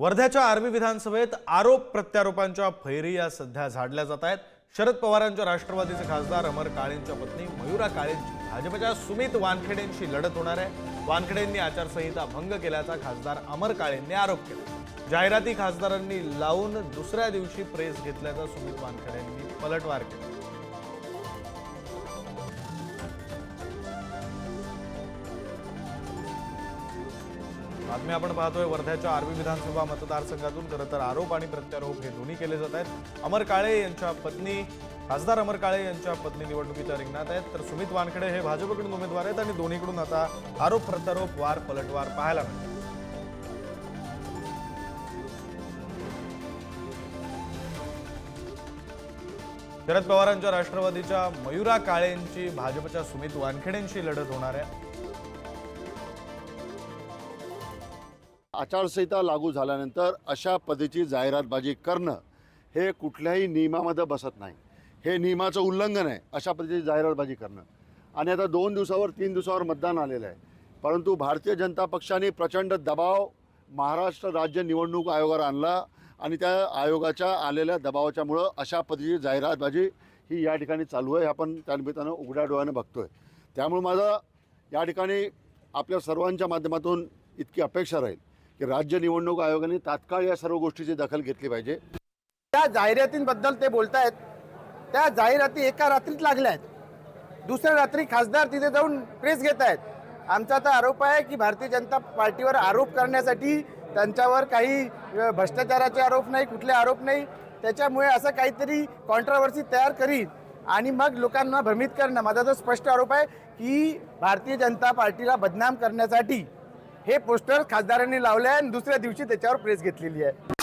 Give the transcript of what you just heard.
वर्ध्याच्या आर्वी विधानसभेत आरोप प्रत्यारोपांच्या फैरी या सध्या झाडल्या जात आहेत. शरद पवारांच्या राष्ट्रवादीचे खासदार अमर काळेंच्या पत्नी मयुरा काळेंची भाजपच्या सुमित वानखेडेंशी लढत होणार आहे. वानखेडेंनी आचारसंहिता भंग केल्याचा खासदार अमर काळेंनी आरोप केला. जाहिराती खासदारांनी लावून दुसऱ्या दिवशी प्रेस घेतल्याचा सुमित वानखेडेंनी पलटवार केला. बातमी आपण पाहतोय वर्ध्याच्या आर्वी विधानसभा मतदारसंघातून खरं तर आरोप आणि प्रत्यारोप हे दोन्ही केले जात आहेत. अमर काळे यांच्या पत्नी खासदार अमर काळे यांच्या पत्नी निवडणुकीच्या रिंगणात आहेत. तर सुमित वानखेडे हे भाजपकडून उमेदवार आहेत आणि दोन्हीकडून आता आरोप प्रत्यारोप वार पलटवार पाहायला मिळतात. शरद पवारांच्या राष्ट्रवादीच्या मयुरा काळेंची भाजपच्या सुमित वानखेडेंशी लढत होणार आहे. आचारसंहिता लागू झाल्यानंतर अशा पद्धतीची जाहिरातबाजी करणं हे कुठल्याही नियमामध्ये बसत नाही. हे नियमाचं उल्लंघन आहे अशा पद्धतीची जाहिरातबाजी करणं. आणि आता दोन दिवसावर तीन दिवसावर मतदान आलेलं आहे. परंतु भारतीय जनता पक्षाने प्रचंड दबाव महाराष्ट्र राज्य निवडणूक आयोगावर आणला आणि त्या आयोगाच्या आलेल्या दबावाच्यामुळं अशा पद्धतीची जाहिरातबाजी ही या ठिकाणी चालू आहे. आपण त्यानिमित्तानं उघड्या डोळ्यानं आहे त्यामुळे माझं या ठिकाणी आपल्या सर्वांच्या माध्यमातून इतकी अपेक्षा राहील. की राज्य निवडणूक आयोगाने तात्काळ या सर्व गोष्टीची दखल घेतली पाहिजे. त्या जाहिरातींबद्दल ते बोलतायत. त्या जाहिराती एका रात्रीत लागल्या आहेत. दुसऱ्या रात्री खासदार तिथे जाऊन प्रेस घेत आहेत. आमचा तर आरोप आहे की भारतीय जनता पार्टीवर आरोप करण्यासाठी त्यांच्यावर काही भ्रष्टाचाराचे आरोप नाही कुठले आरोप नाही. त्याच्यामुळे असं काहीतरी कॉन्ट्रावर्सी तयार करीन. आणि मग लोकांना भ्रमित करणं. माझा जो स्पष्ट आरोप आहे की भारतीय जनता पार्टीला बदनाम करण्यासाठी हे पोस्टर खासदारांनी लावले आहे आणि दुसऱ्या दिवशी त्याच्यावर प्रेस घेतलेली आहे.